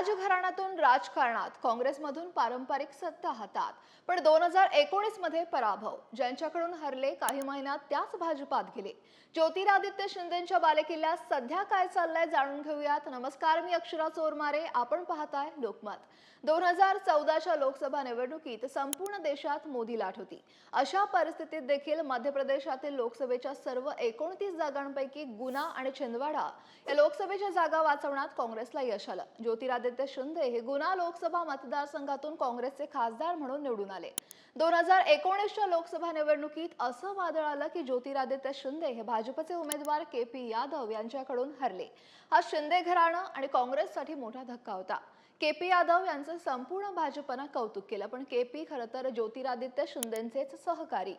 राजघराण्यातून राजकारणात काँग्रेसमधून पारंपरिक सत्ता हातात. पण दोन हजार एकोणीसमध्ये पराभव ज्यांच्याकडून हरले काही महिन्यात त्याच भाजपात गेले. ज्योतिरादित्य शिंदेच्या बालेकिल्ल्यात सध्या काय चाललंय जाणून घेऊयात. नमस्कार मी अक्षरा चोरमारे. आपण पाहताय लोकमत. दोन हजार चौदाच्या लोकसभा निवडणुकीत संपूर्ण देशात मोदी लाट होती. अशा परिस्थितीत देखील मध्य प्रदेशातील लोकसभेच्या सर्व एकोणतीस जागांपैकी गुना आणि छिंदवाडा या लोकसभेच्या जागा वाचवण्यात काँग्रेसला यश आलं. ज्योतिरादित्य शिंदे हे गुना लोकसभा मतदारसंघातून काँग्रेसचे खासदार म्हणून निवडून आले. दोन हजार एकोणीसच्या लोकसभा निवडणुकीत असं वादळ आलं की ज्योतिरादित्य शिंदे हे भाजपचे उमेदवार के पी यादव यांच्याकडून हरले. हा शिंदे घराणं आणि काँग्रेससाठी मोठा धक्का होता. के पी यादव यांचं संपूर्ण भाजपनं कौतुक केलं. पण के पी खरं तर ज्योतिरादित्य शिंदेंचेच सहकारी.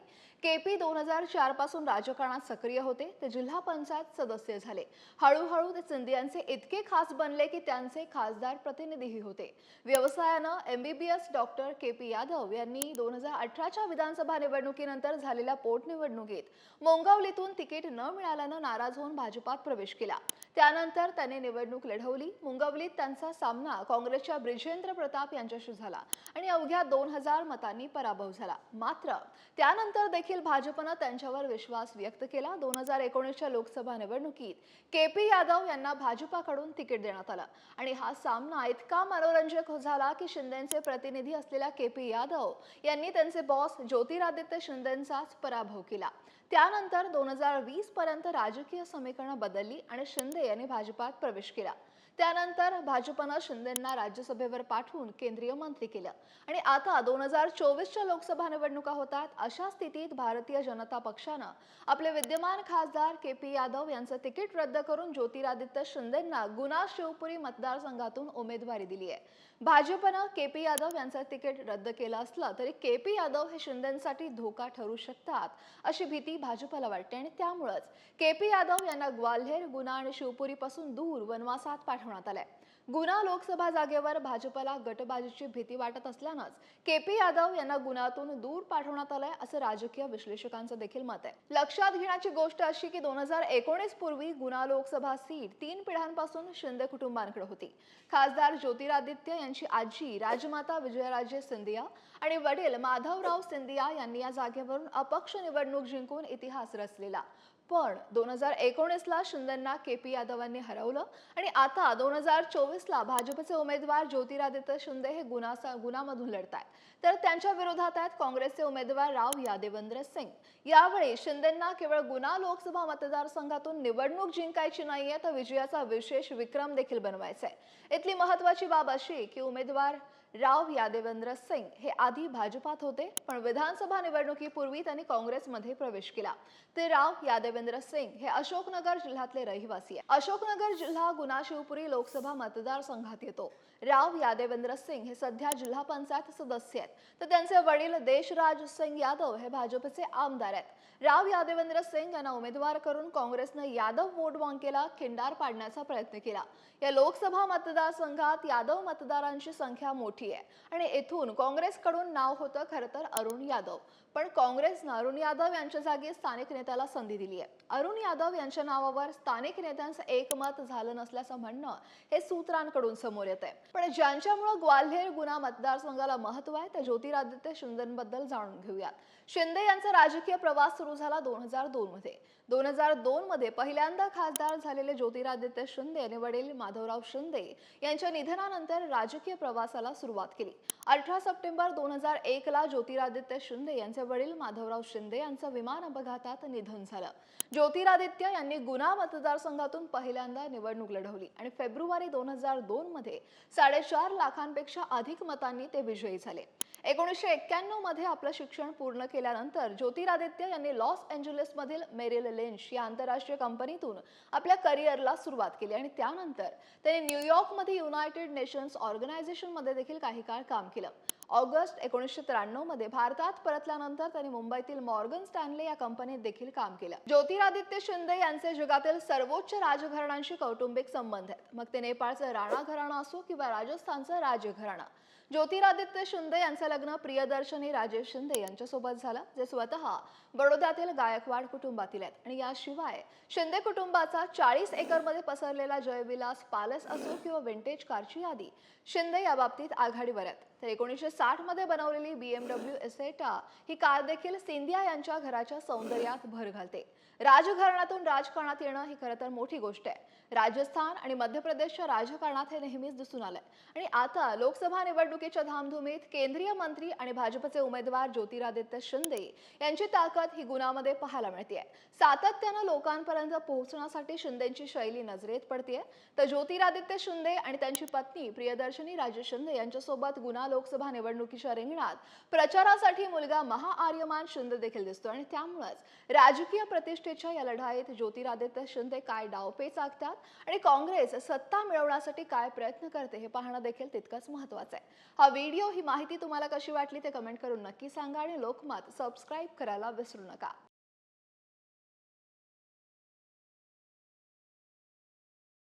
के पी दोन हजार चारपासून राजकारणात सक्रिय होते. ते जिल्हा पंचायत सदस्य झाले. हळूहळू ते सिंधियांचे इतके खास बनले की त्यांचे खासदार प्रतिनिधीही होते. व्यवसायानं MBBS doctor K P Yadav यांनी दोन हजार अठराच्या विधानसभा निवडणुकीनंतर झालेल्या पोटनिवडणुकीत मोंगावलीतून तिकीट न मिळाल्यानं नाराज होऊन भाजपात प्रवेश केला. त्यानंतर त्यांनी निवडणूक लढवली. मुंगवलीत त्यांचा सामना काँग्रेस काँग्रेसच्या ब्रिजेंद्र प्रताप यांच्याशी झाला आणि अवघ्या दोन हजार मतांनी पराभव झाला. मात्र त्यानंतर देखील भाजपनं त्यांच्यावर विश्वास व्यक्त केला. दोन हजार एकोणीसच्या लोकसभा निवडणुकीत के पी यादव यांना भाजपाकडून तिकीट देण्यात आलं. आणि हा सामना इतका मनोरंजक झाला की शिंदेचे प्रतिनिधी असलेल्या के पी यादव यांनी त्यांचे बॉस ज्योतिरादित्य शिंदेचाच पराभव केला. त्यानंतर दोन हजार वीस पर्यंत राजकीय समीकरणं बदलली आणि शिंदे यांनी भाजपात प्रवेश केला. त्यानंतर भाजपनं शिंदेंना राज्यसभेवर पाठवून केंद्रीय मंत्री केलं. आणि आता दोन हजार चोवीसच्या लोकसभा निवडणुका होतात अशा स्थितीत भारतीय जनता पक्षानं आपले विद्यमान खासदार के पी यादव यांचं तिकीट रद्द करून ज्योतिरादित्य शिंदेंना गुना शिवपुरी मतदारसंघातून उमेदवारी दिली आहे. भाजपनं के पी यादव यांचं तिकीट रद्द केलं असलं तरी के पी यादव हे शिंदेसाठी धोका ठरू शकतात अशी भीती भाजपला वाटते आणि त्यामुळंच के पी यादव यांना ग्वाल्हेर गुना आणि शिवपुरीपासून दूर वनवासात पाठवण्यात आलंय. गुना लोकसभा जागेवर भाजपला गटबाजीची भीती वाटत असल्यानंच के पी यादव यांना गुन्हातून दूर पाठवण्यात आलंय असं राजकीय विश्लेषकांचं देखील मत आहे. लक्षात घेण्याची गोष्ट अशी की दोन हजार एकोणीस पूर्वी गुना लोकसभा सीट तीन पिढ्यांपासून शिंदे कुटुंबांकडे होती. खासदार ज्योतिरादित्य यांची आजी राजमाता विजयराजे सिंधिया आणि वडील माधवराव सिंधिया यांनी या जागेवरून अपक्ष निवडणूक जिंकून इतिहास रचलेला. पण दोन हजार एकोणीसला शिंदेंना के पी यादवांनी हरवलं आणि आता दोन हजार चोवीसला भाजपचे उमेदवार ज्योतिरादित्य शिंदे हे गुन्हा गुन्हामधून लढत आहेत तर त्यांच्या विरोधात आहेत काँग्रेसचे उमेदवार राव यादेवेंद्र सिंग. यावेळी शिंदेंना केवळ गुन्हा लोकसभा मतदारसंघातून निवडणूक जिंकायची नाहीये तर विजयाचा विशेष विक्रम देखील बनवायचा आहे इथली महत्वाची बाब अशी की उमेदवार राव यादेवेंद्र सिंग हे आधी भाजपात होते पण विधानसभा निवडणुकीपूर्वी त्यांनी काँग्रेसमध्ये प्रवेश केला. ते राव यादेवेंद्र सिंग हे अशोकनगर जिल्ह्यातले रहिवासी आहे अशोकनगर जिल्हा गुना शिवपुरी लोकसभा मतदारसंघात येतो. राव यादवेंद्र सिंग हे सध्या जिल्हा पंचायत सदस्य आहेत. तर त्यांचे वडील देशराज सिंग यादव हे भाजपचे आमदार आहेत. राव यादवेंद्र सिंग यांना उमेदवार करून काँग्रेसनं यादव वोट बँकेला खिंडार पाडण्याचा प्रयत्न केला. या लोकसभा मतदारसंघात यादव मतदारांची संख्या मोठी आहे आणि येथून काँग्रेसकडून नाव होतं खरं तर अरुण यादव. पण काँग्रेसनं अरुण यादव यांच्या जागी स्थानिक नेत्याला संधी दिली आहे. अरुण यादव यांच्या नावावर स्थानिक नेत्यांचं एकमत झालं नसल्याचं म्हणणं हे सूत्रांकडून समोर येत आहे पण ज्यांच्यामुळे ग्वाल्हेर गुन्हा मतदारसंघाला महत्त्व आहे त्या ज्योतिरादित्य शिंदेबद्दल जाणून घेऊयात. शिंदे यांचा राजकीय प्रवास सुरू झाला दोन हजार दोन मध्ये. दोन हजार दोन मध्ये पहिल्यांदा खासदार झालेले ज्योतिरादित्य शिंदे आणि वडील माधवराव शिंदे यांच्या निधनानंतर राजकीय प्रवासाला सुरुवात केली. अठरा सप्टेंबर दोन हजार एक ला ज्योतिरादित्य शिंदे यांचे वडील माधवराव शिंदे यांचं विमान अपघातात निधन झालं. ज्योतिरादित्य यांनी गुन्हा मतदारसंघातून पहिल्यांदा निवडणूक लढवली आणि फेब्रुवारी दोन हजार दोन मध्ये साडेचार लाखांपेक्षा अधिक मतांनी ते विजयी झाले. एकोणीसशे एक्क्याण्णवमध्ये आपलं शिक्षण पूर्ण केल्यानंतर ज्योतिरादित्य यांनी लॉस एंजलिस मधील मेरिल लेंच या आंतरराष्ट्रीय कंपनीतून आपल्या करिअरला सुरुवात केली आणि त्यानंतर त्यांनी न्यूयॉर्कमध्ये युनायटेड नेशन्स ऑर्गनायझेशनमध्ये देखील काही काळ काम केलं. ऑगस्ट एकोणीसशे त्र्याण्णवमध्ये भारतात परतल्यानंतर त्यांनी मुंबईतील मॉर्गन स्टॅनले या कंपनीत देखील काम केलं. ज्योतिरादित्य शिंदे यांचे जगातील सर्वोच्च राजघराण्यांशी कौटुंबिक संबंध आहेत. मग ते नेपाळचं राणा घराणं असो किंवा राजस्थानचं राजघराणं. ज्योतिरादित्य शिंदे यांचं लग्न प्रियदर्शनी राजेश शिंदे यांच्यासोबत झालं जे स्वतः बडोद्यातील गायकवाड कुटुंबातील आहेत. आणि याशिवाय शिंदे कुटुंबाचा चाळीस एकरमध्ये पसरलेला जयविलास पॅलेस असो किंवा विंटेज कारची यादी शिंदे या बाबतीत आघाडीवर आहेत. तर एकोणीसशे साठमध्ये बनवलेली बीएमडब्ल्यू एसेटा ही कार देखील सिंधिया यांच्या घराच्या सौंदर्यात भर घालते. राजघराण्यातून राजकारणात येणं ही खरं तर मोठी गोष्ट आहे. राजस्थान आणि मध्य प्रदेशच्या राजकारणात हे नेहमीच दिसून आलंय. आणि आता लोकसभा निवडणुकीच्या धामधुमीत केंद्रीय मंत्री आणि भाजपचे उमेदवार ज्योतिरादित्य शिंदे यांची ताकद ही गुणामध्ये पाहायला मिळते सातत्यानं लोकांपर्यंत पोहोचण्यासाठी शिंदेची शैली नजरेत पडते तर ज्योतिरादित्य शिंदे आणि त्यांची पत्नी प्रियदर्शनी राजे शिंदे यांच्यासोबत गुन्हा लोकसभा निवडणुकीच्या रिंगणात प्रचारासाठी मुलगा महाआर्यमान शिंदे देखील दिसतो आणि त्यामुळेच राजकीय प्रतिष्ठेच्या या लढाईत ज्योतिरादित्य शिंदे काय डावपेच आखतात आणि काँग्रेस सत्ता मिळवण्यासाठी काय प्रयत्न करते हे पाहणं देखील तितकंच महत्वाचं आहे. हा व्हिडिओ ही माहिती तुम्हाला कशी वाटली ते कमेंट करून नक्की सांगा आणि लोकमत सबस्क्राईब करायला विसरू नका.